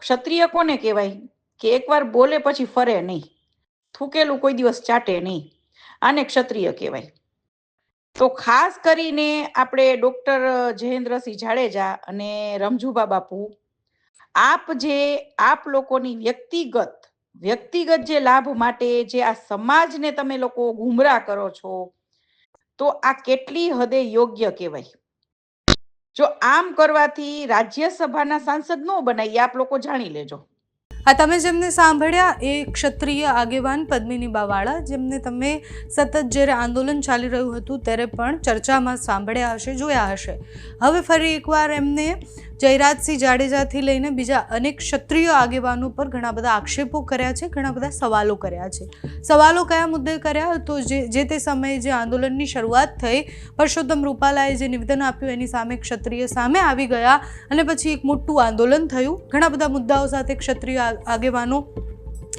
ક્ષત્રિય કોને કહેવાય? કે એકવાર બોલે પછી ફરે નહીં. થૂકેલું કોઈ દિવસ ચાટે નહીં. આને ક્ષત્રિય કહેવાય. તો ખાસ કરીને આપણે ડૉક્ટર જયેન્દ્રસિંહ જાડેજા અને રમજુબા બાપુ, આપ જે, આપ લોકોની વ્યક્તિગત વ્યક્તિગત જે લાભ માટે જે આ સમાજને તમે લોકો ગુમરાહ કરો છો, તો આ કેટલી હદે યોગ્ય કહેવાય? જો આમ કરવાથી રાજ્યસભાના સાંસદ ન બનાય, એ આપ લોકો જાણી લેજો. આ તમે જેમને સાંભળ્યા એ ક્ષત્રિય આગેવાન પદ્મિની બાવાળા, જેમને તમે સતત જ્યારે આંદોલન ચાલી રહ્યું હતું, ત્યારે પણ ચર્ચામાં સાંભળ્યા હશે, જોયા હશે. હવે ફરી એકવાર એમને જયરાજસિંહ જાડેજાથી લઈને બીજા અનેક ક્ષત્રિય આગેવાનો પર ઘણા બધા આક્ષેપો કર્યા છે, ઘણા બધા સવાલો કર્યા છે. સવાલો કયા મુદ્દે કર્યા? તો જે જે તે સમયે જે આંદોલનની શરૂઆત થઈ, પરસોત્તમ રૂપાલાએ જે નિવેદન આપ્યું એની સામે ક્ષત્રિય સામે આવી ગયા અને પછી એક મોટું આંદોલન થયું. ઘણા બધા મુદ્દાઓ સાથે ક્ષત્રિય આગેવાનો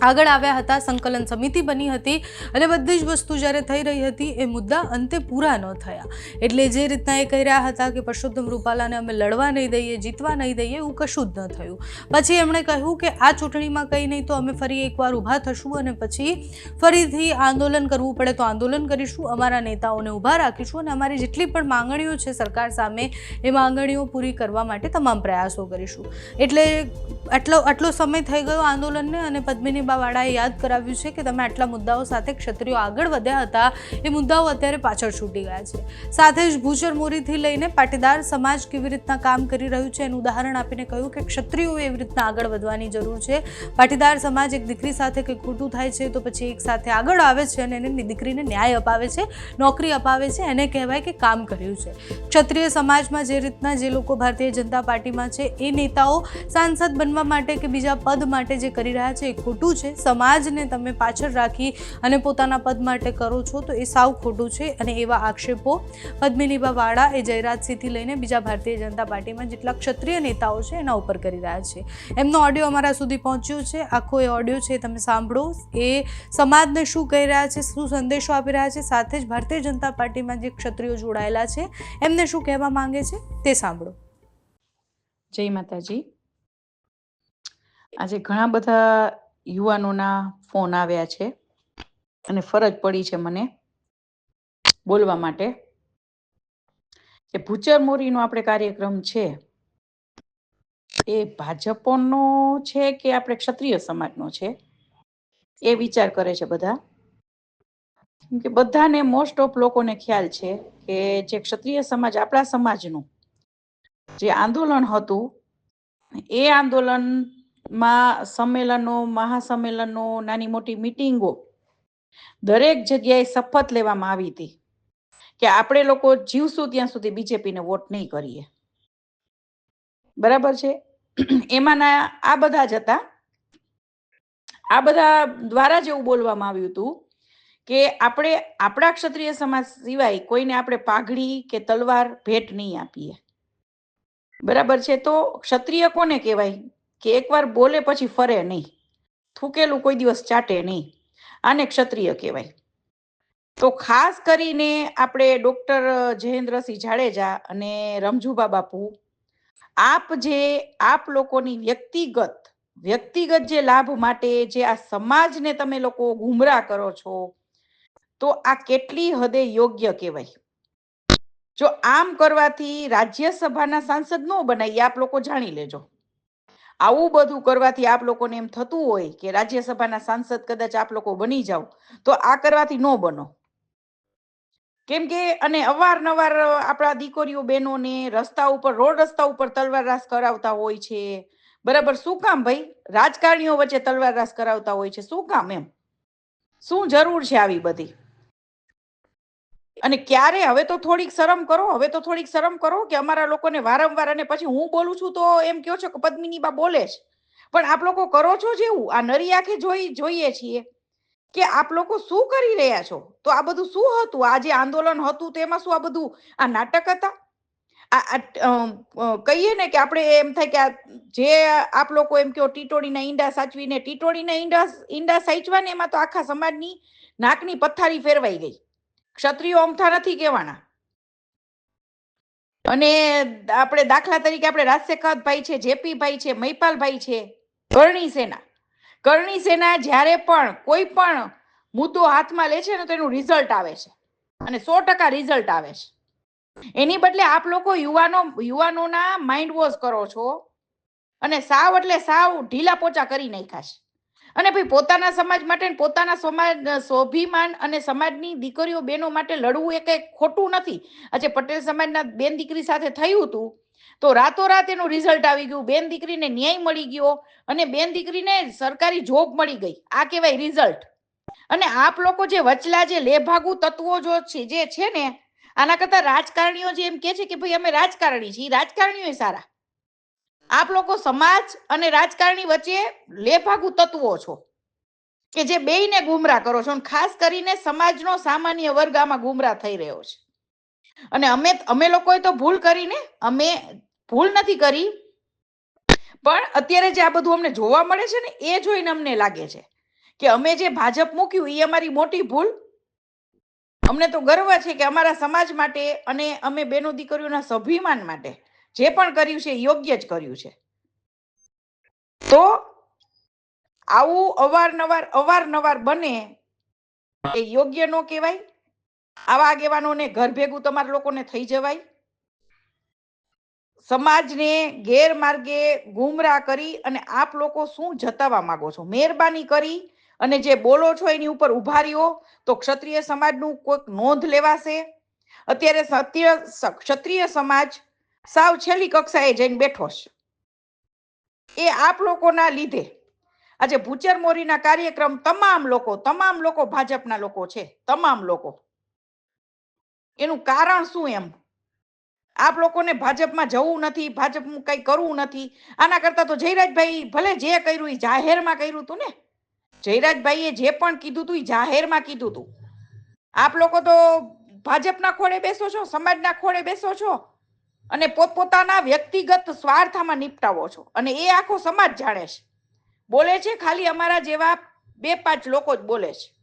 આગળ આવ્યા હતા, સંકલન સમિતિ બની હતી અને બધી જ વસ્તુ જ્યારે થઈ રહી હતી, એ મુદ્દા અંતે પૂરા ન થયા. એટલે જે રીતના એ કહી રહ્યા હતા કે પરસોત્તમ રૂપાલાને અમે લડવા નહીં દઈએ, જીતવા નહીં દઈએ, એવું કશું જ ન થયું. પછી એમણે કહ્યું કે આ ચૂંટણીમાં કંઈ નહીં તો અમે ફરી એકવાર ઊભા થશું અને પછી ફરીથી આંદોલન કરવું પડે તો આંદોલન કરીશું, અમારા નેતાઓને ઊભા રાખીશું અને અમારી જેટલી પણ માંગણીઓ છે સરકાર સામે, એ માંગણીઓ પૂરી કરવા માટે તમામ પ્રયાસો કરીશું. એટલે આટલો આટલો સમય થઈ ગયો આંદોલનને અને પદ્મિની બાવાળાએ યાદ કરાવ્યું છે કે તમે આટલા મુદ્દાઓ સાથે ક્ષત્રિયો આગળ વધ્યા હતા. એ મુદ્દાઓ અત્યારે પાછળ છૂટી ગયા છે. સાથે જ ભૂચર મોરીથી લઈને પાટીદાર સમાજ કેવી રીતના કામ કરી રહ્યું છે એનું ઉદાહરણ આપીને કહ્યું કે ક્ષત્રિયોએ એવી રીતના આગળ વધવાની જરૂર છે. પાટીદાર સમાજ એક દીકરી સાથે કંઈ ખોટું થાય છે તો પછી એક સાથે આગળ આવે છે અને એને દીકરીને ન્યાય અપાવે છે, નોકરી અપાવે છે, એને કહેવાય કે કામ કર્યું છે. ક્ષત્રિય સમાજમાં જે રીતના જે લોકો ભારતીય જનતા પાર્ટીમાં છે એ નેતાઓ સાંસદ બનવા માટે કે બીજા પદ માટે જે કરી રહ્યા છે એ ખોટું છે સમાજને તમે પાછળ રાખી અને પોતાના પદ માટે કરો છો તો એ સાવ ખોટું છે અને એવા આક્ષેપો પદ્મિનીબા વાળા એ જયરાજસિંહથી લઈને બીજા ભારતીય જનતા પાર્ટીમાં જેટલા ક્ષત્રિય નેતાઓ છે એના ઉપર કરી રહ્યા છે. એમનો ઓડિયો અમારા સુધી પહોંચ્યો છે. આખો એ ઓડિયો છે તમે સાંભળો. એ સમાજને શું કહી રહ્યા છે, શું સંદેશો આપી રહ્યા છે, સાથે જ ભારતીય જનતા પાર્ટીમાં જે ક્ષત્રિયો જોડાયેલા છે, એમને શું કહેવા માંગે છે તે સાંભળો. જય માતાજી. આજે ઘણા બધા યુવાનોના ફોન આવ્યા છે અને ફરજ પડી છે મને બોલવા માટે કે ભૂચર મોરીનો આપણે કાર્યક્રમ છે, એ ભાજપનો છે કે આપણે ક્ષત્રિય સમાજનો છે? એ વિચાર કરે છે બધા. કે બધાને મોસ્ટ ઓફ લોકોને ખ્યાલ છે કે જે ક્ષત્રિય સમાજ આપણા સમાજનું જે આંદોલન હતું, એ આંદોલનમાં સંમેલનો મહાસંમેલનો નાની મોટી મિટિંગો દરેક જગ્યાએ શપથ લેવામાં આવી હતી કે આપણે લોકો જીવશું ત્યાં સુધી બીજેપીને વોટ નહીં કરીએ. બરાબર છે? એમાંના આ બધા જ હતા. આ બધા દ્વારા જ એવું બોલવામાં આવ્યું હતું કે આપણે આપણા ક્ષત્રિય સમાજ સિવાય કોઈને આપણે પાઘડી કે તલવાર ભેટ નહીં આપીએ. બરાબર છે? તો ક્ષત્રિય કોને કહેવાય? કે એકવાર બોલે પછી ફરે નહીં. થૂકેલું કોઈ દિવસ ચાટે નહીં. આને ક્ષત્રિય કહેવાય. તો ખાસ કરીને આપણે ડૉક્ટર જયેન્દ્રસિંહ જાડેજા અને રમજુબા બાપુ, આપ જે, આપ લોકોની વ્યક્તિગત વ્યક્તિગત જે લાભ માટે જે આ સમાજને તમે લોકો ગુમરાહ કરો છો, તો આ કેટલી હદે યોગ્ય કહેવાય. જો આમ કરવાથી રાજ્યસભાના સાંસદ ન બનાવીએ આપ લોકો જાણી લેજો. આવું બધું કરવાથી આપ લોકોને એમ થતું હોય કે રાજ્યસભાના સાંસદ કદાચ આપ લોકો બની જાઓ, તો આ કરવાથી ન બનો. કેમ કે, અને અવારનવાર આપણા દીકરીઓ, બહેનોને રસ્તા ઉપર, રોડ રસ્તા ઉપર તલવાર રાસ કરાવતા હોય છે. બરાબર? શું કામ ભાઈ? રાજકારણીઓ વચ્ચે તલવાર રાસ કરાવતા હોય છે. શું કામ એમ? શું જરૂર છે આવી બધી? અને ક્યારે? હવે તો થોડીક શરમ કરો, હવે તો થોડીક શરમ કરો કે અમારા લોકોને વારંવાર અને પછી હું બોલું છું તો એમ કહો છો કે પદ્મિની બા બોલે છે. પણ આપ લોકો કરો છો જેવું? આ નરી આંખે જોઈ, જોઈએ છીએ કે આપ લોકો શું કરી રહ્યા છો? તો આ બધું શું હતું? આ જે આંદોલન હતું તેમાં શું આ બધું, આ નાટક હતા? આ કહીએ ને કે આપણે એમ થાય કે આ જે આપ લોકો એમ કહો ટીટોડીના ઈંડા સાચવીને ટીટોડીના ઈંડા ઈંડા સાચવાને એમાં તો આખા સમાજની નાકની પથારી ફેરવાઈ ગઈ. ક્ષત્રિયો અમથા નથી કહેવાના. અને આપણે દાખલા તરીકે આપણે રાજશેખર ભાઈ છે, જેપી ભાઈ છે મહિપાલ ભાઈ છે, કરણી સેના. કરણી સેના જ્યારે પણ કોઈ પણ મુદ્દો હાથમાં લે છે ને તો એનું રિઝલ્ટ આવે છે. અને સો ટકા રિઝલ્ટ આવે છે. એની બદલે આપ લોકો યુવાનો, યુવાનોના માઇન્ડ વોશ કરો છો. અને સાવ એટલે સાવ ઢીલા પોચા કરી નાખ્યા છે. અને ભાઈ, પોતાના સમાજ માટે પોતાના સમાજ સ્વાભિમાન અને સમાજની દીકરીઓ, બહેનો માટે લડવું એ કંઈ ખોટું નથી. આજે પટેલ સમાજના બેન દીકરી સાથે થયું હતું, તો રાતોરાત એનું રિઝલ્ટ આવી ગયું. બેન દીકરીને ન્યાય મળી ગયો અને બેન દીકરીને સરકારી જોબ મળી ગઈ. આ કહેવાય રિઝલ્ટ અને આપ લોકો જે વચલા, જે લેભાગુ તત્વો જો છે, જે છે ને, આના કરતા રાજકારણીઓ જે એમ કે છે કે ભાઈ, અમે રાજકારણી છીએ. રાજકારણીઓ સારા. આપ લોકો સમાજ અને રાજકારણી વચ્ચે લેભાગુ તત્વો છો કે જે બેયને ગુમરાહ કરો છો અને ખાસ કરીને સમાજનો સામાન્ય વર્ગ આમાં ગુમરાહ થઈ રહ્યો છે. અને અમે અમે લોકોએ તો ભૂલ કરીને, અમે ભૂલ નથી કરી, પણ અત્યારે જે આ બધું અમને જોવા મળે છે ને, એ જોઈને અમને લાગે છે કે અમે જે ભાજપ મૂક્યું એ અમારી મોટી ભૂલ. અમને તો ગર્વ છે કે અમારા સમાજ માટે અને અમે બેનો દીકરીઓના સ્વાભિમાન માટે જે પણ કર્યું છે યોગ્ય જ કર્યું છે. તો આવું અવારનવાર અવારનવાર બને એ યોગ્ય ન કહેવાય. આવા આગેવાનોને ઘર ભેગું તમારા લોકોને થઈ જવાય. સમાજને ગેરમાર્ગે ગુમરાહ કરી અને આપ લોકો શું જતાવા માંગો છો? મહેરબાની કરી અને જે બોલો છો એની ઉપર ઊભા રહ્યો તો ક્ષત્રિય સમાજનું કોઈક નોંધ લેવાશે. અત્યારે સત્ય ક્ષત્રિય સમાજ સાવ છેલ્લી કક્ષાએ જઈને બેઠો છે. એ આપ લોકોના લીધે. આજે ભૂચર મોરીના કાર્યક્રમ તમામ લોકો તમામ લોકો ભાજપના લોકો છે, તમામ લોકો. એનું કારણ શું એમ? આપ લોકોને ભાજપમાં જવું નથી ભાજપનું કંઈ કરવું નથી. આના કરતાં તો જયરાજભાઈ ભલે જે કર્યું એ જાહેરમાં કર્યું હતું ને. જયરાજભાઈએ જે પણ કીધું હતું એ જાહેરમાં કીધું હતું આપ લોકો તો ભાજપના ખોળે બેસો છો, સમાજના ખોળે બેસો છો. અને પોતપોતાના વ્યક્તિગત સ્વાર્થમાં નિપટાવો છો. અને એ આખો સમાજ જાણે છે. બોલે છે, ખાલી અમારા જેવા બે પાંચ લોકો જ બોલે છે.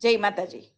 જય માતાજી.